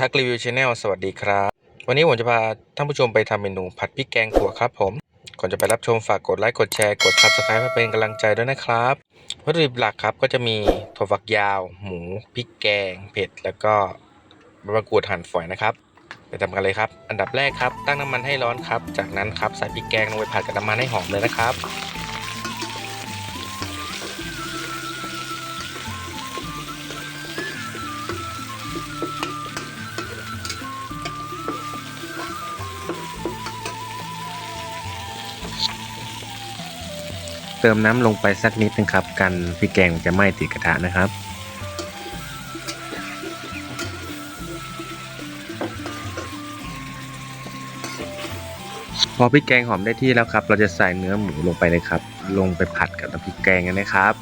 ทักรีวิวชาแนลสวัสดีครับ วันนี้ผมจะพาท่านผู้ชมไปทำเมนูผัดพริกแกงถั่วครับผม ก่อนจะไปรับชมฝากกดไลค์กดแชร์กด subscribe เพื่อเป็นกำลังใจด้วยนะครับ วัตถุดิบหลักครับก็จะมีถั่วฝักยาว หมูพริกแกง เผ็ด แล้วก็มะกรูดหั่นฝอยนะครับไปทำกันเลยครับ อันดับแรกครับตั้งน้ำมันให้ร้อนครับ จากนั้นครับใส่พริกแกงลงไปผัดกับน้ำมันให้หอมเลยนะครับ เติมน้ำลงไปสักนิดนึงครับ กันพริกแกงจะไหม้ติดกระทะนะครับ พอพริกแกงหอมได้ที่แล้วครับ เราจะใส่เนื้อหมูลงไปเลยครับ ลงไปผัดกับน้ำพริกแกงกันนะครับ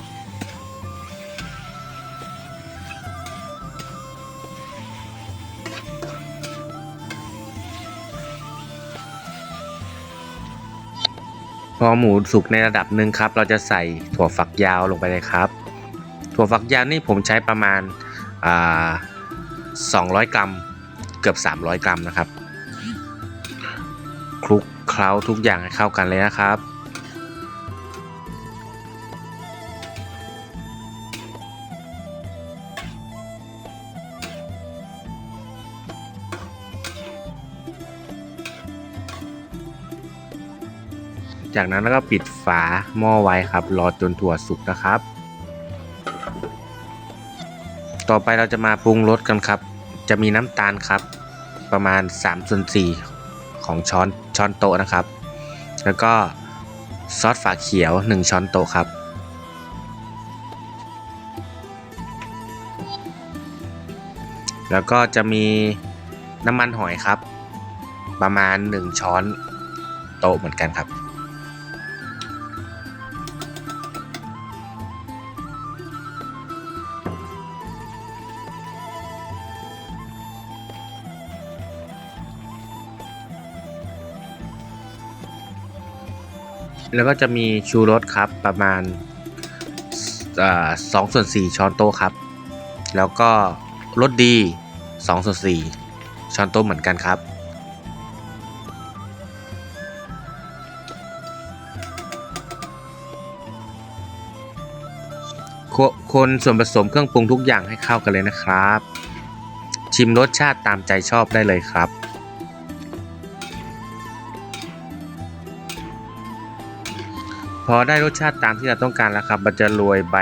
อหมูสุกในระดับหนึ่งครับ เราจะใส่ถั่วฝักยาวลงไปเลยครับ ถั่วฝักยาวนี่ผมใช้ประมาณา200 กรัม เกือบ 300 กรัมนะครับ คลุกเคล้าทุกอย่างให้เข้ากันเลยนะครับ จากนั้นแล้วก็ปิดฝาหม้อไว้ครับ รอจนถั่วสุกนะครับ ต่อไปเราจะมาปรุงรสกันครับ จะมีน้ำตาลครับ ประมาณ3ส่วน4ของช้อนช้อนโต๊ะนะครับ แล้วก็ซอสฝาเขียว 1 ช้อนโต๊ะครับ แล้วก็จะมีน้ำมันหอยครับ ประมาณ 1 ช้อนโต๊ะเหมือนกันครับ แล้วก็จะมีชูรสครับประมาณสองส่วนสี่ช้อนโต๊ะครับ แล้วก็รสดี2ส่วน4ช้อนโต๊ะเหมือนกันครับ คนส่วนผสมเครื่องปรุงทุกอย่างให้เข้ากันเลยนะครับ ชิมรสชาติตามใจชอบได้เลยครับ อได้รสชาติตามที่เราต้องการแล้วครับมันจะโรยใบ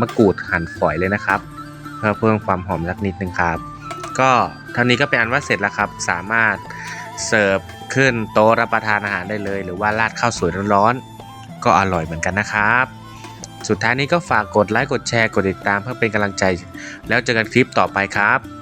มะกรูดหั่นฝอยเลยนะครับ เพื่อเพิ่มความหอมสักนิดนึงครับ ก็ท่านี้ก็เป็นอันว่าเสร็จแล้วครับ สามารถเสิร์ฟขึ้นโต๊ะรับประทานอาหารได้เลย หรือว่าราดข้าวสวยร้อนๆก็อร่อยเหมือนกันนะครับ สุดท้ายนี้ก็ฝากกดไลค์กดแชร์กดติดตามเพื่อเป็นกำลังใจ แล้วเจอกันคลิปต่อไปครับ